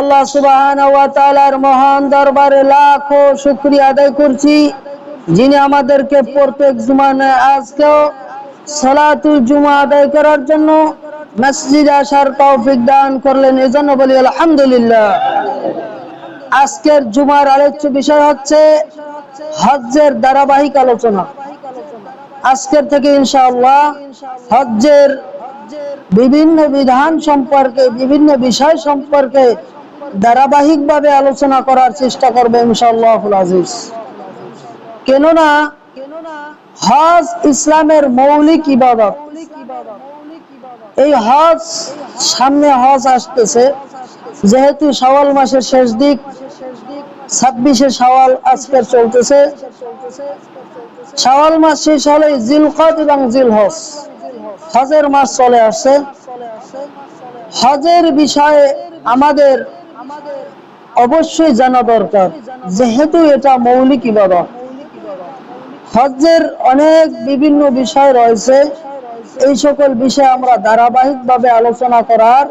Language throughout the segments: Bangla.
আল্লাহ তাআলার মহান দরবারে লাখো শুকরিয়া আদায় করছি, যিনি আমাদেরকে প্রত্যেক জুমানে আজকেও সালাতুল জুমা আদায় করার জন্য মসজিদে আসার তৌফিক দান করলেন। এজন্য বলি, আলহামদুলিল্লাহ। আজকের জুমার আলোচ্য বিষয় হচ্ছে হজ্জের ধারাবাহিক আলোচনা। আজকের থেকে ইনশাআল্লাহ হজ্জের বিভিন্ন বিধান সম্পর্কে, বিভিন্ন বিষয় সম্পর্কে ধারাবাহিকভাবে আলোচনা করার চেষ্টা করবে ইনশাআল্লাহ আজিজ। কেননা হজ ইসলামের মৌলিক ইবাদত। এই হজ, সামনে হজ আসতেছে। যেহেতু সওয়াল মাসের শেষ দিক, ছাব্বিশে সওয়াল আজকের চলতেছে। সওয়াল মাস শেষ হলে জিলকদ এবং জিল হজ হজের মাস চলে আসছে। হজের বিষয়ে আমাদের অবশ্যই জানা দরকার, যেহেতু এটা মৌলিক ইবাদত। হজ্জের অনেক বিভিন্ন বিষয় রয়েছে। এই সকল বিষয়ে আমরা ধারাবাহিকভাবে আলোচনা করার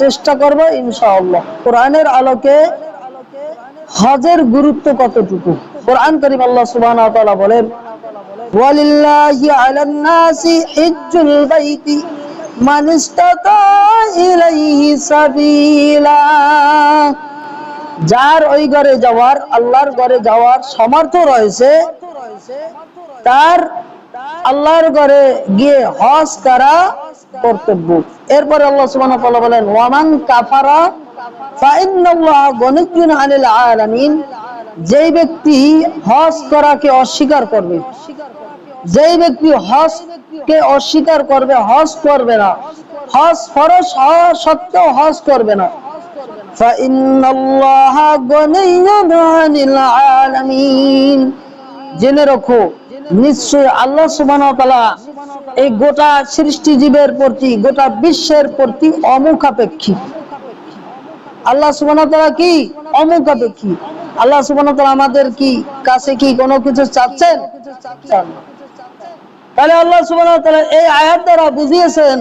চেষ্টা করব ইনশাআল্লাহ। কোরআনের আলোকে হজের গুরুত্ব কতটুকু? কোরআন করিম আল্লাহ সুবহানাহু ওয়া তাআলা বলেন, ওয়ালিল্লাহি আলান নাসি হিজ্জুল বাইতি মান ইলাইহি সাবিলা। যার ওই ঘরে যাওয়ার, আল্লাহর ঘরে যাওয়ার সামর্থ্য রয়েছে, তার আল্লাহর ঘরে গিয়ে হজ করা কর্তব্য। এরপরে আল্লাহ তাআলা বলেন, ওয়ামান কাফারা আলামিন যেই ব্যক্তি হজ করাকে অস্বীকার করবে, যেই ব্যক্তি হজ কে অস্বীকার করবে, হজ করবে না, হজ ফরজ হওয়া সত্ত্বেও হজ করবে না। ফাইন্নাল্লাহ গনিয়্যুন আনিল আলামিন। জেনে রাখো নিশ্চয় আল্লাহ সুবহানাহু তাআলা এই গোটা সৃষ্টি জীবের প্রতি, গোটা বিশ্বের প্রতি অমুখাপেক্ষী। আল্লাহ সুবহানাহু ওয়া তাআলা কি? অমুখাপেক্ষী। আল্লাহ সুবহানাহু তাআলা আমাদের কি, কাছে কি কোনো কিছু চাচ্ছেন? তাহলে আল্লাহ সুবহানাহু তাআলা এই আয়াত দ্বারা বুঝিয়েছেন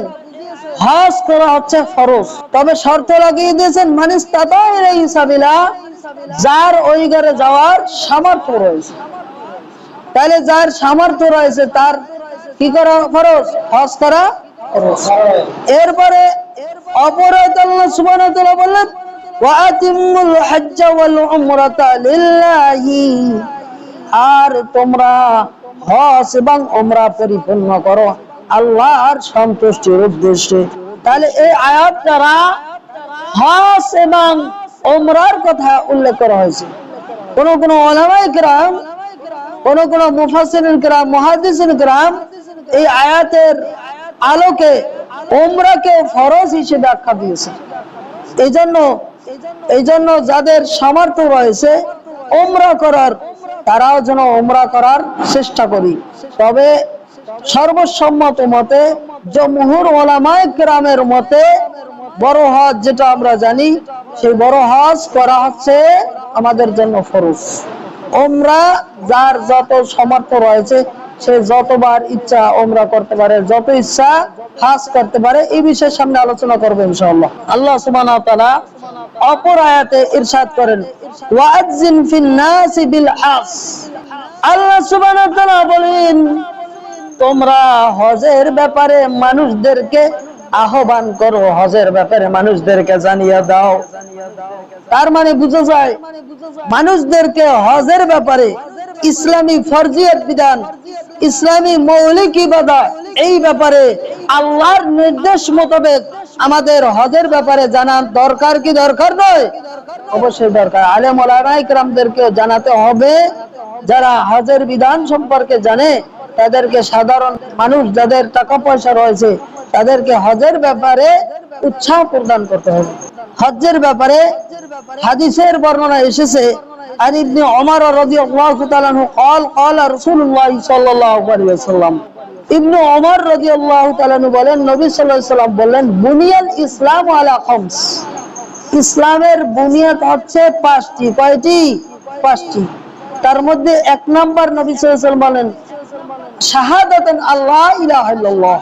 হজ করা হচ্ছে ফরজ। তবে শর্ত লাগিয়ে দিয়েছেন মানিস তাতা এই যার ওই ঘরে যাওয়ার সামর্থ্য রয়েছে। তাহলে যার সামর্থ্য রয়েছে তার কি করা ফরজ? হজ করা এরপরে অপরাধ আর তোমরা হজ এবং উমরা পরিপূর্ণ করো। আল্লাহর সন্তুষ্টির উদ্দেশ্যে। তাহলে এই আয়াত দ্বারা হজ এবং ওমরার কথা উল্লেখ করা হয়েছে। কোন কোন ওলামায়ে কেরাম, কোন কোন মুফাসসিরিন গ্রাম মুহাদ্দিসিন গ্রাম এই আয়াতের আলোকে ওমরাকে ফরজ হিসেবে আখ্যা দিয়েছে। এই জন্য এই জন্য যাদের সামর্থ্য রয়েছে ওমরা করার, তারাও যেন ওমরা করার চেষ্টা করি। তবে সর্বসম্মত মতে জমহুর ওলামায়ে কেরামের মতে বড় হজ যেটা আমরা জানি, সেই বড় হজ করা হচ্ছে আমাদের জন্য ফরজ। ওমরা যার যত সামর্থ্য রয়েছে, সে যতবার ইচ্ছা ওমরা করতে পারে, যত ইচ্ছা হাজ করতে পারে, এই বিষয়ে সামনে আলোচনা করবে ইনশাআল্লাহ। আল্লাহ তাআলা অপর আয়াতে ইরশাদ করেন ওয়াজ্জিন ফিন নাসি বিল হাস আল্লাহ সুবহানাহু ওয়া তাআলা বলেন তোমরা হজের ব্যাপারে মানুষদেরকে আহ্বান করো, হজের ব্যাপারে মানুষদেরকে জানিয়ে দাও। তার মানে বুঝা যায়, মানুষদেরকে হজের ব্যাপারে ইসলামী ফরজিয়ত বিধান, ইসলামী মৌলিক ইবাদত এই ব্যাপারে আল্লাহর নির্দেশ মোতাবেক আমাদের হজের ব্যাপারে জানার দরকার কি দরকার নয়? অবশ্যই দরকার। ওলামা ইকরামদেরকে জানাতে হবে, যারা হজের বিধান সম্পর্কে জানে তাদেরকে সাধারণ মানুষ যাদের টাকা পয়সা রয়েছে তাদেরকে হজের ব্যাপারে উৎসাহ প্রদান করতে হবে হজ্জের ব্যাপারে হাদিসের বর্ণনা এসেছে আর ইবনে ওমর রাদিয়াল্লাহু তাআলা আনহু قال قال رسول الله صلى الله عليه وسلم ইবনে ওমর রাদিয়াল্লাহু তাআলা আনহু বলেন নবী সাল্লাল্লাহু আলাইহি সাল্লাম বললেন বুনিয়াল ইসলাম আলা খামস ইসলামের বুনিয়াদ হচ্ছে পাঁচটি কয়টি পাঁচটি তার মধ্যে এক নাম্বার নবী সাল্লাল্লাহু আলাইহি সাল্লাম বলেন শাহাদাতান আল্লাহ ইলাহা ইল্লাল্লাহ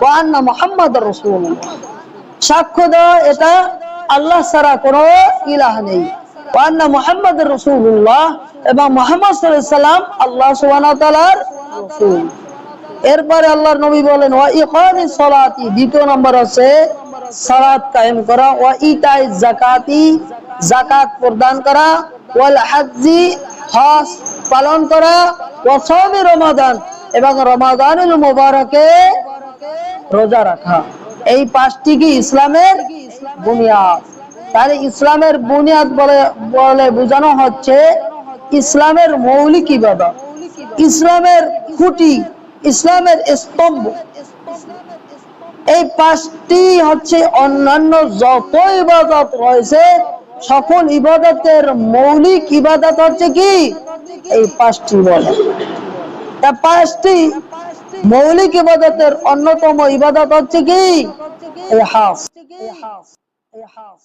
ওয়া আন্না মুহাম্মাদুর রাসূলুল্লাহ। সাক্ষ্য দেওয়া এটা আল্লাহ ছাড়া কোনো ইলাহ নেই। ওয়ান্না মুহাম্মদ রসুল্লাহ এবং মোহাম্মদ সাল্লাম আল্লাহ সুবহানাহু ওয়া তাআলার এরপরে আল্লাহর নবী বলেন, ওয়া ইকামিস সালাতি দ্বিতীয় নম্বর আছে সালাত কায়েম করা। ওয়া ইতাই যাকাতি যাকাত প্রদান করা। ওয়াল হাজ্জি হজ পালন করা। ওয়া সাওমি রমাদান এবং রমাদানুল মোবারকে রোজা রাখা। এই পাঁচটি কি ইসলামের বুনিয়াদ? তাহলে ইসলামের বুনিয়াদ বলে বলে বোঝানো হচ্ছে ইসলামের মৌলিক ইবাদত। ইসলামের খুঁটি, ইসলামের স্তম্ভ। এই পাঁচটি হচ্ছে অন্যান্য যত ইবাদত রয়েছে, সকল ইবাদতের মৌলিক ইবাদত হচ্ছে কি? এই পাঁচটি বলে। তা পাঁচটি মৌলিক ইবাদতের অন্যতম ইবাদত হচ্ছে কি? Half half